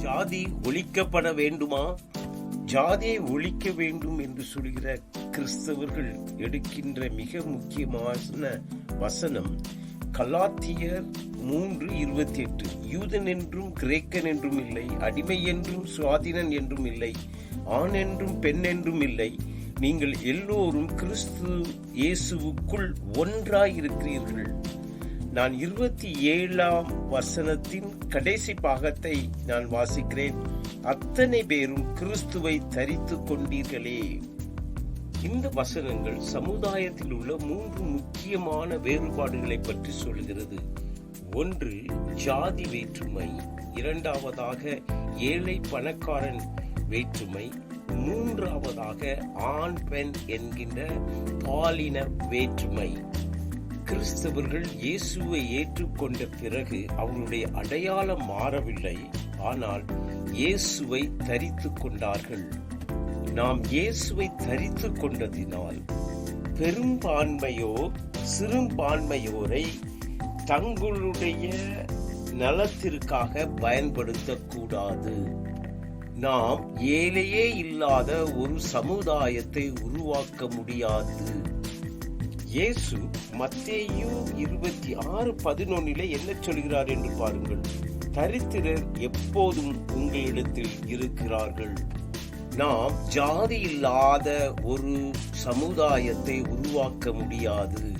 ஜாதி ஒழிக்கப்பட வேண்டுமா? ஜாதியை ஒழிக்க வேண்டும் என்று சொல்கிற கிறிஸ்தவர்கள் எடுக்கின்ற மிக முக்கியமான வசனம் கலாத்தியர் மூன்று இருபத்தி எட்டு யூதன் என்றும் கிரேக்கன் என்றும் இல்லை அடிமை என்றும் சுவாதினன் என்றும் இல்லை ஆண் என்றும் பெண் என்றும் இல்லை. நீங்கள் எல்லோரும் கிறிஸ்து இயேசுவுக்குள் ஒன்றாயிருக்கிறீர்கள். நான் இருபத்தி ஏழாம் வசனத்தின் கடைசி பாகத்தை நான் வாசிக்கிறேன். அத்தனை பேரும் கிறிஸ்துவை தரித்து கொண்டீர்களே. இந்த வசனங்கள் சமுதாயத்தில் உள்ள மூன்று முக்கியமான வேறுபாடுகளை பற்றி சொல்கிறது. ஒன்று ஜாதி வேற்றுமை. இரண்டாவதாக ஏழை பணக்காரன் வேற்றுமை. மூன்றாவதாக ஆண் பெண் என்கின்ற பாலின வேற்றுமை. கிறிஸ்தவர்கள் இயேசுவை ஏற்றுக்கொண்ட பிறகு அவருடைய அடையாளம் மாறவில்லை. ஆனால் இயேசுவை தரித்து கொண்டார்கள். நாம் இயேசுவை தரித்து கொண்டதினால் பெரும்பான்மையோர் சிறுபான்மையோரை தங்களுடைய நலத்திற்காக பயன்படுத்தக்கூடாது. நாம் ஏழையே இல்லாத ஒரு சமுதாயத்தை உருவாக்க முடியாது. இயேசு மத்தேயு இருபத்தி ஆறு பதினொன்னிலே என்ன சொல்கிறார் என்று பாருங்கள். தரித்திரர் எப்போதும் உங்களிடத்தில் இருக்கிறார்கள். நாம் ஜாதி இல்லாத ஒரு சமுதாயத்தை உருவாக்க முடியாது.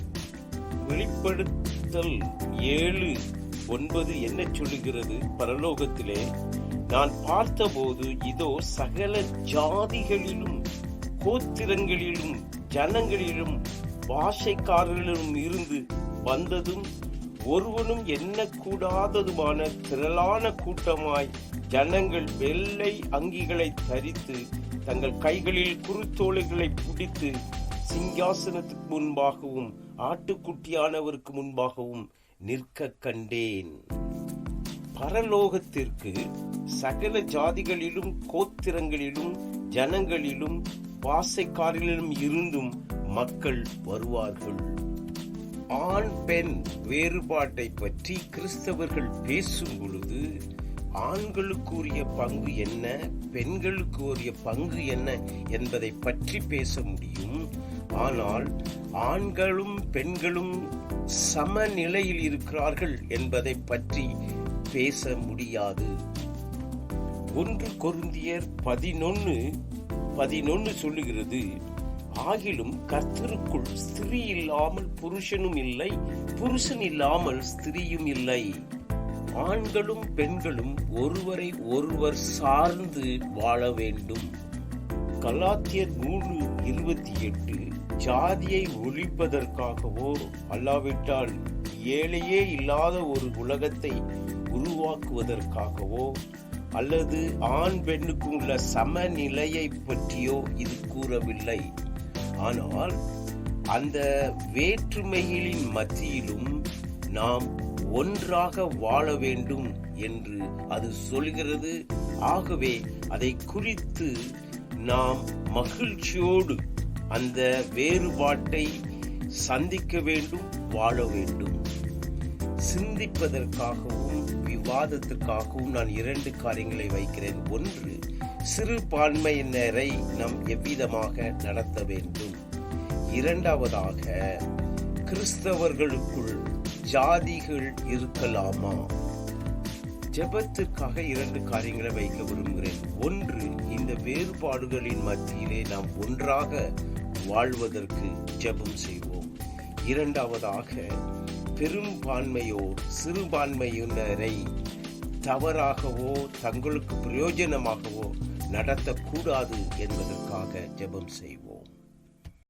வெளிப்படுத்தல் ஏழு ஒன்பது என்ன சொல்லுகிறது? பரலோகத்திலே நான் பார்த்தபோது இதோ சகல ஜாதிகளிலும் கோத்திரங்களிலும் ஜனங்களிலும் பாஷைக்காரர்களிலும் இருந்து வந்ததும் ஒருவனும் எண்ணக்கூடாததுமான திரளான கூட்டமாய் ஜனங்கள் வெள்ளை அங்கிகளை தரித்து தங்கள் கைகளில் குருத்தோலைகளை பிடித்து சிங்காசனத்துக்கு முன்பாகவும் ஆட்டுக்குட்டியானவருக்கு முன்பாகவும் நிற்க கண்டேன். பரலோகத்திற்கு சகல ஜாதிகளிலும் கோத்திரங்களிலும் ஜனங்களிலும் பாசைக்காரர்களிலும் இருந்தும் மக்கள் வருவார்கள். ஆண் பெண் வேறுபாட்டை பற்றி கிறிஸ்தவர்கள் பேசும் பொழுது ஆண்களுக்குரிய பங்கு என்ன பெண்களுக்கு உரிய பங்கு என்ன என்பதை பற்றி பேச முடியும். ஆனால் ஆண்களும் பெண்களும் சமநிலையில் இருக்கிறார்கள் என்பதை பற்றி பேச முடியாது. ஒன்று கொருந்தியர் பதினொன்று பதினொன்று சொல்லுகிறது. ஆகிலும் கர்த்தருக்குள் ஸ்திரீ இல்லாமல் புருஷனும் இல்லை புருஷன் இல்லாமல் ஸ்திரீயும் இல்லை. ஆண்களும் பெண்களும் ஒருவரை ஒருவர் சார்ந்து வாழ வேண்டும். கலாத்தியர் நூறு இருபத்தி எட்டு ஜாதியை ஒழிப்பதற்காகவோ அல்லாவிட்டால் ஏழையே இல்லாத ஒரு உலகத்தை உருவாக்குவதற்காகவோ அல்லது ஆண் பெண்ணுக்கும் உள்ள சமநிலையை பற்றியோ இது கூறவில்லை. ஆனால் அந்த வேற்றுமைகளின் மத்தியிலும் நாம் ஒன்றாக வாழ வேண்டும் என்று அது சொல்கிறது. ஆகவே அதை குறித்து நாம் மகிழ்ச்சியோடு அந்த வேறுபாட்டை சந்திக்க வேண்டும் வாழ வேண்டும். சிந்திப்பதற்காகவும் விவாதத்திற்காகவும் நான் இரண்டு காரியங்களை வைக்கிறேன். ஒன்று சிறுபான்மையினரை நாம் எவ்விதமாக நடத்த வேண்டும்? இரண்டாவதாக கிறிஸ்தவர்களுக்குள் ஜாதிகள் இருக்கலாமா? ஜெபத்திற்காக இரண்டு காரியங்களை வைக்க விரும்புகிறேன். ஒன்று இந்த வேறுபாடுகளின் மத்தியிலே நாம் ஒன்றாக வாழ்வதற்கு ஜெபம் செய்வோம். இரண்டாவதாக பெரும்பான்மையோ சிறுபான்மையினரை தவறாகவோ தங்களுக்கு பிரயோஜனமாகவோ நடத்தக்கூடாது என்பதற்காக ஜெபம் செய்வோம்.